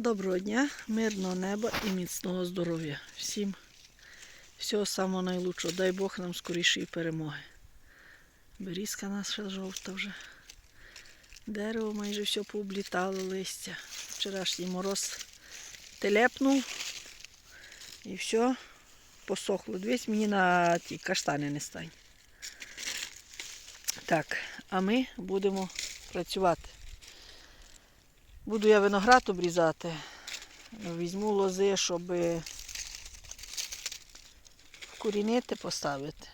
Доброго дня, мирного неба і міцного здоров'я. Всім всього самого найлучшого. Дай Бог нам скорішої перемоги. Берізка наша жовта вже. Дерево майже все пооблітало листя. Вчорашній мороз телепнув і все посохло. Дивись, мені на ті каштани не стань. Так, а ми будемо працювати. Буду я виноград обрізати. Візьму лози, щоб вкорінити, поставити.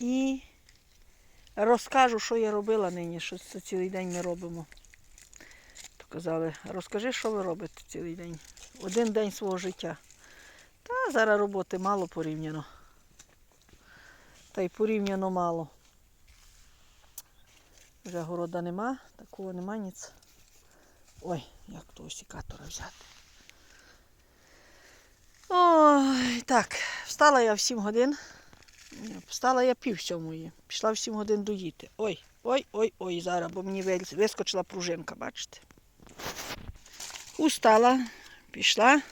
І розкажу, що я робила нині, що це цілий день ми робимо. То казали, розкажи, що ви робите цілий день. Один день свого життя. Та зараз роботи мало порівняно. Та й порівняно мало. Вже города нема, такого нема ніц. Ой, як того сікатора взяти. Ой, так, встала я в 7 годин. Встала я пів сьомої. Пішла в 7 годин доїти. Ой, ой, ой, ой, зараз, бо мені вискочила пружинка, бачите? Устала, пішла.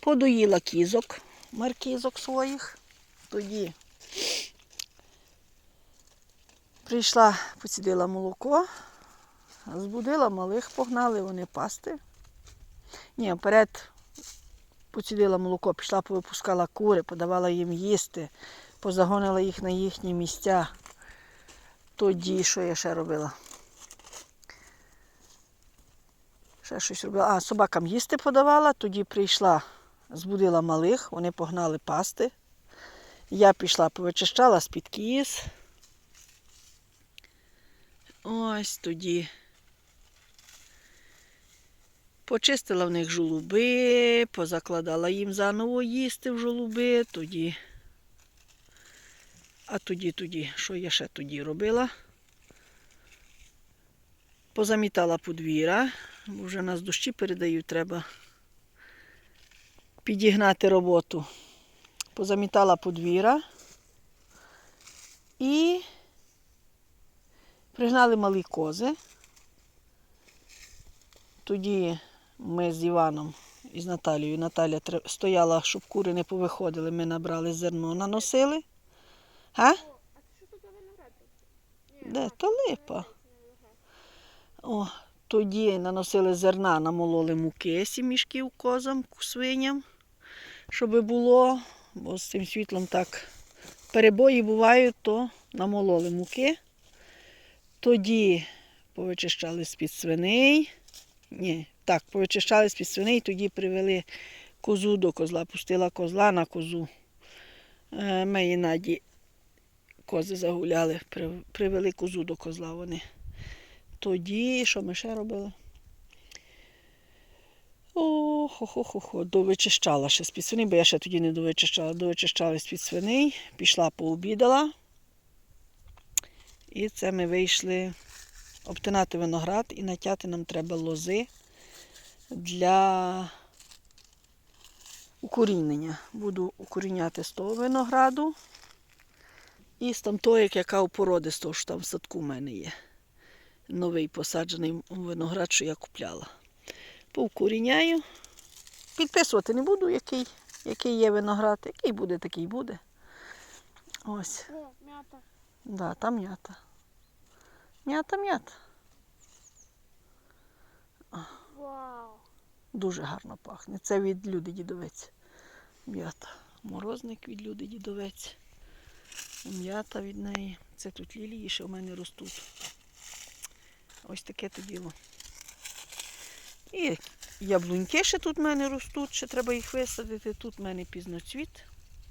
Подоїла кізок, маркізок своїх. Тоді прийшла, поцідила молоко. Збудила малих, погнали вони пасти. Ні, вперед поцідила молоко, пішла, повипускала кури, подавала їм їсти, позагонила їх на їхні місця. Тоді, що я ще робила? Ще щось робила. А, собакам їсти подавала, тоді прийшла, збудила малих, вони погнали пасти. Я пішла, повичищала з-під кіз. Ось тоді. Почистила в них жолуби, позакладала їм заново їсти в жолуби, тоді. А тоді, тоді, що я ще тоді робила? Позамітала подвір'я, бо вже нас дощі передають, треба підігнати роботу. Позамітала подвір'я і пригнали малі кози. Тоді ми з Іваном і з Наталією. Наталя стояла, щоб кури не повиходили. Ми набрали зерно, наносили. А? Де? То липа. О, тоді наносили зерна, намололи муки, сім мішків козам, свиням, щоб було, бо з цим світлом так перебої бувають, то намололи муки. Тоді повичищали з-під свиней. Ні, так, повичищали з-під свиней, тоді привели козу до козла, пустила козла на козу. Е, Мої наді кози загуляли, привели козу до козла вони. Тоді, що ми ще робили? О, хо хо хо хо довичищала ще з-під свиней, бо я ще тоді не довичищала. Довичищала з-під свиней, пішла пообідала. І це ми вийшли обтинати виноград і натяти нам треба лози для укорінення. Буду укоріняти з того винограду і з тамтої, як яка у породи, з того, що там в садку в мене є. Новий посаджений виноград, що я купляла. Поукоріняю. Підписувати не буду, який, який є виноград. Який буде, такий буде. Ось. М'ята. Да, там м'ята. М'ята, м'ята. Вау. Дуже гарно пахне. Це від люди дідовець. М'ята. Морозник від люди дідовець. М'ята від неї. Це тут лілії ще в мене ростуть. Ось таке то діло. І яблуньки ще тут в мене ростуть, ще треба їх висадити. Тут в мене пізноцвіт.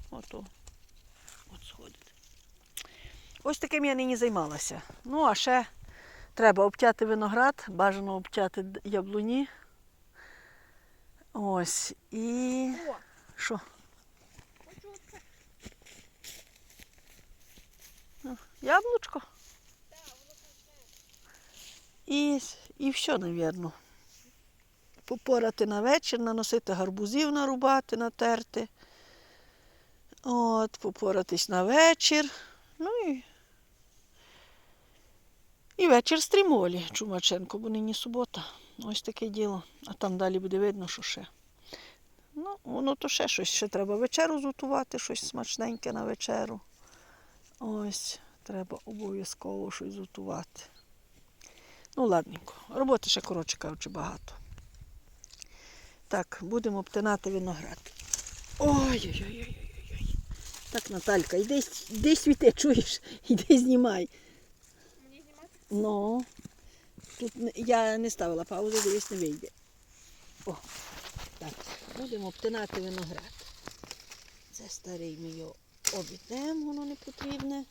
Ото. От сходить. Ось таким я нині займалася. Ну, а ще треба обтяти виноград, бажано обтяти яблуні. Ось. І що? хочу оце. Яблучко? І, і все, навірно. Попорати на вечір, наносити гарбузів, нарубати, натерти. От, попоратись на вечір. Ну і І вечір стрімолі Чумаченко, бо нині субота. Ось таке діло. А там далі буде видно, що ще. Ну, воно то ще щось. Ще треба вечеру зготувати, щось смачненьке на вечеру. Ось, треба обов'язково щось зготувати. Ну, ладненько. Роботи ще, коротше кажучи, багато. Так, будемо обтинати виноград. Ой-ой-ой-ой-ой. Так, Наталька, йди, йди світи, чуєш? Йди знімай. Мені знімати? Ну, тут я не ставила паузу, дивись, не вийде. О, так, будемо обтинати виноград. Це старий ми його обітнемо, воно не потрібне,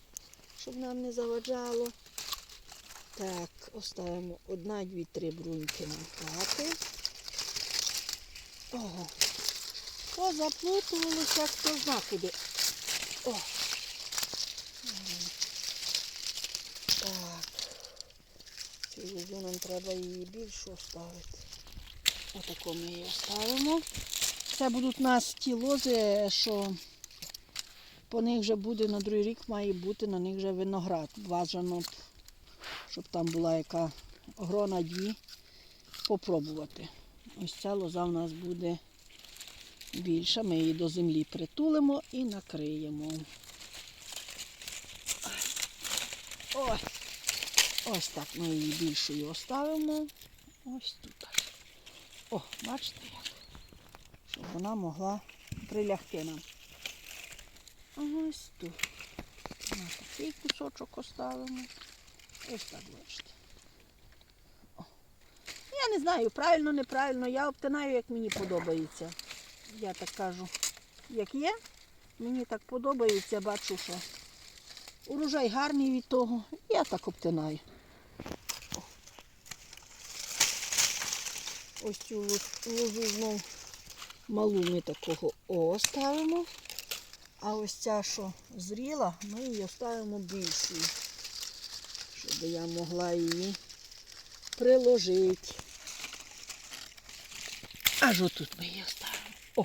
щоб нам не заваджало. Так, оставимо одна, дві, три бруньки на хати. Ого. Позаплутувалося, хто зна куди. О. М. Так. Лозу нам треба її більше оставити. Отако ми її оставимо. Це будуть у нас ті лози, що по них вже буде на другий рік має бути на них вже виноград. Бажано, щоб там була яка грона дві. Попробувати. Ось ця лоза в нас буде більша. Ми її до землі притулимо і накриємо. Ой. Ось так ми її більшою оставимо. Ось тут. О, бачите як? Щоб вона могла прилягти нам. Ось тут. На такий кусочок оставимо. Ось так бачите. О. Я не знаю, правильно, неправильно. Я обтинаю, як мені подобається. Я так кажу, як є. Мені так подобається, бачу, що урожай гарний від того. Я так обтинаю. Ось цю лоз- лозу знов малу ми такого О ставимо. А ось ця, що зріла, ми її оставимо більшою, щоб я могла її приложити. Аж отут ми її оставимо. О!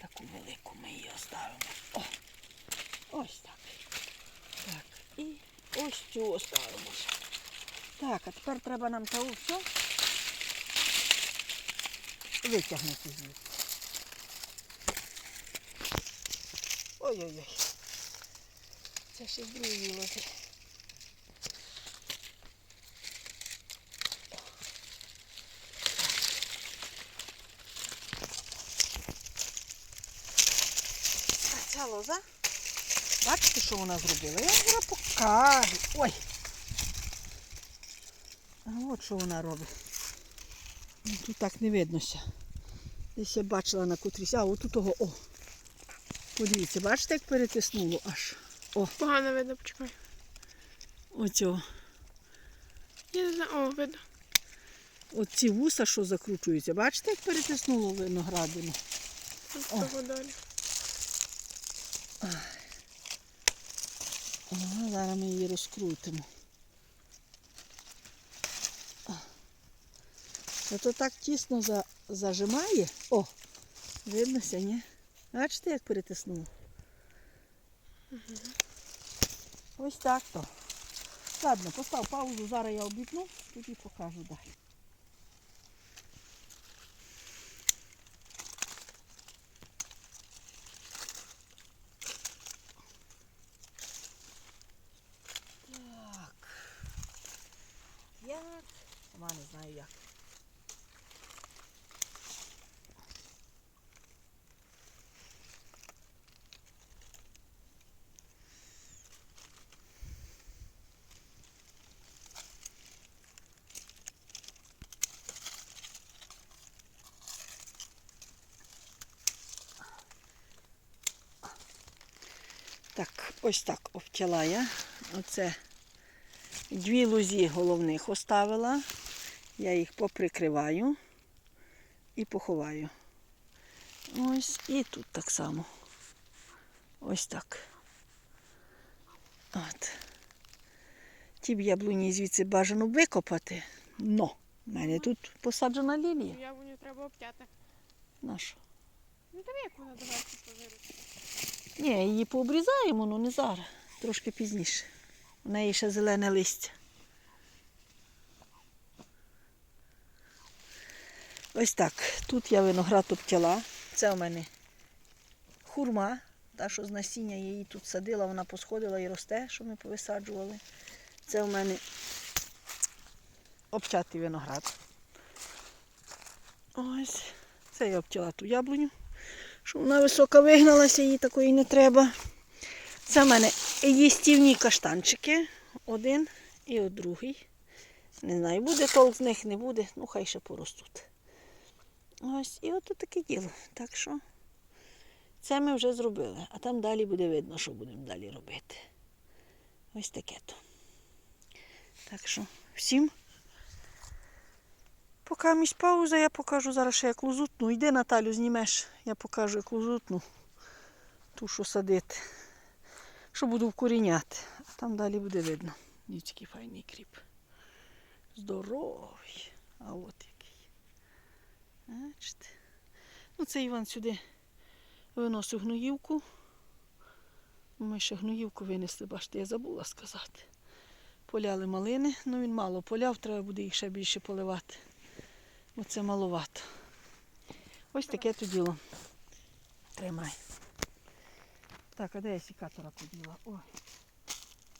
Таку велику ми її оставимо. О! Ось так. Так. І ось цю оставимо. Так, а тепер треба нам того все витягнути звідси. Ой-ой-ой. Це ще з другої лози. А ця лоза, бачите, що вона зробила? Я зараз покажу. Ой. А от що вона робить. Тут так не виднося. Десь я бачила на котрійсь. А, отут того, о. Подивіться, бачите, як перетиснуло аж. О, Погано видно, почекай. оцього. Я не знаю, о, видно. Оці вуса, що закручуються, бачите, як перетиснуло виноградину. О. того далі. Ага, зараз ми її розкрутимо. Це то так тісно за, зажимає. О, виднося, ні? Бачите, як перетиснуло? Ось так то. Ладно, постав паузу, зараз я обітну, тоді покажу далі. Так. Як? Сама не знаю як. Так, ось так обтяла я. Оце дві лузі головних оставила. Я їх поприкриваю і поховаю. Ось і тут так само. Ось так. От. Ті б яблуні звідси бажано викопати. Но в мене тут посаджена лілія. Яблуню треба обтяти. Наша. Ну диви, як вона давай повиросте. Ні, її пообрізаємо, але ну, не зараз, трошки пізніше. У неї ще зелене листя. Ось так. Тут я виноград обтяла. Це у мене хурма, та, що з насіння я її тут садила, вона посходила і росте, що ми повисаджували. Це у мене обтятий виноград. Ось, це я обтяла ту яблуню. Що вона висока вигналася, їй такої не треба. Це в мене їстівні каштанчики. Один і другий. Не знаю, буде толк з них, не буде, ну хай ще поростуть. Ось, і от таке діло. Так що це ми вже зробили. А там далі буде видно, що будемо далі робити. Ось таке то. Так що всім. Поки місь пауза, я покажу зараз ще як лузутну. Йди, Наталю, знімеш, я покажу як лузутну. Ту, що садити. Що буду вкоріняти. А там далі буде видно. Дивіться, файний кріп. Здоровий. А от який. Бачите. Ну, це Іван сюди виносив гноївку. Ми ще гноївку винесли, бачите, я забула сказати. Поляли малини, ну він мало поляв, треба буде їх ще більше поливати. Оце маловато. Ось таке то діло. Тримай. Так, а де я сікатора поділа? Ой.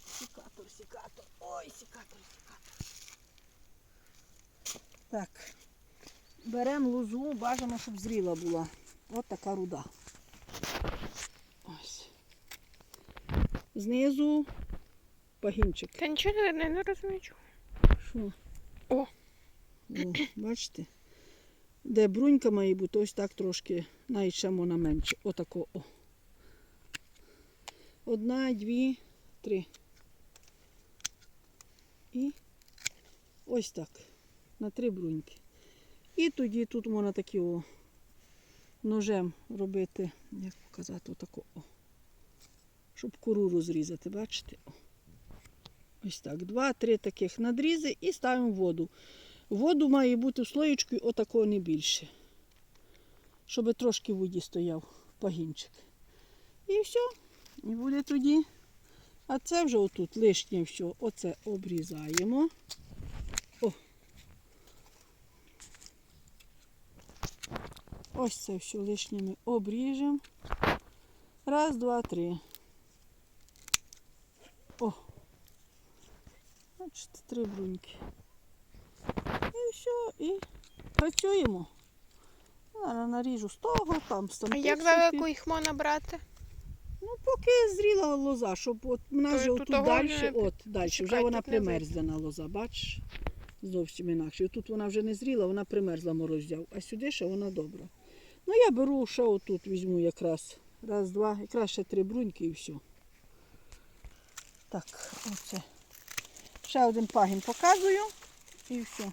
Сікатор, сікатор. Ой, сікатор, сікатор. Так. Беремо лозу, бажано, щоб зріла була. От така руда. Ось. Знизу пагінчик. Та нічого не, не, розумію. Що? О. О, бачите? Де брунька має бути, ось так трошки, навіть ще менше. Отако. О. Одна, дві, три. І ось так. На три бруньки. І тоді тут можна такі о, ножем робити, як показати, отако. О. Щоб кору розрізати, бачите? О. Ось так. Два-три таких надрізи і ставимо воду. Воду має бути в слоєчку отакого не більше. Щоб трошки в воді стояв пагінчик. І все. І буде тоді. А це вже отут лишнє все. Оце обрізаємо. О. Ось це все лишнє ми обріжемо. Раз, два, три. О. Бачите, три бруньки. І все, і працюємо. Зараз наріжу з того, там з А як далеко їх можна брати? Ну, поки зріла лоза, щоб от То вже тут отут далі, от далі, вже вона примерзлена лоза, бачиш? Зовсім інакше. Тут вона вже не зріла, вона примерзла мороз взяв, а сюди ще вона добра. Ну я беру ще отут візьму якраз. Раз, два, якраз ще три бруньки і все. Так, оце. Ще один пагін показую і все.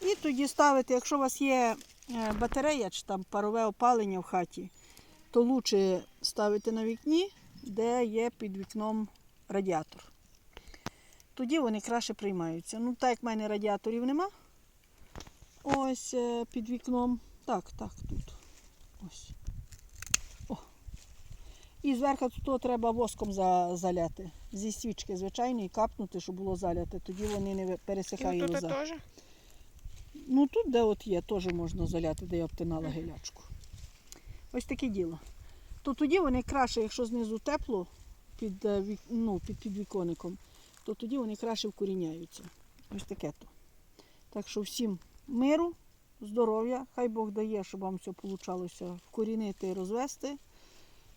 І тоді ставити, якщо у вас є е, батарея чи там парове опалення в хаті, то краще ставити на вікні, де є під вікном радіатор. Тоді вони краще приймаються. Ну, так як в мене радіаторів нема. Ось е, під вікном. Так, так, тут. Ось. О. І зверху тут треба воском за, заляти. Зі свічки, звичайно, і капнути, щоб було заляти. Тоді вони не ви- І теж. Ну тут, де от є, теж можна заляти, де я обтинала гелячку. Ось таке діло. То тоді вони краще, якщо знизу тепло під, е, ну, під підвіконником, то тоді вони краще вкоріняються. Ось таке то. Так що всім миру, здоров'я, хай Бог дає, щоб вам все вийшло вкорінити і розвести.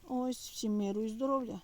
Ось всім миру і здоров'я.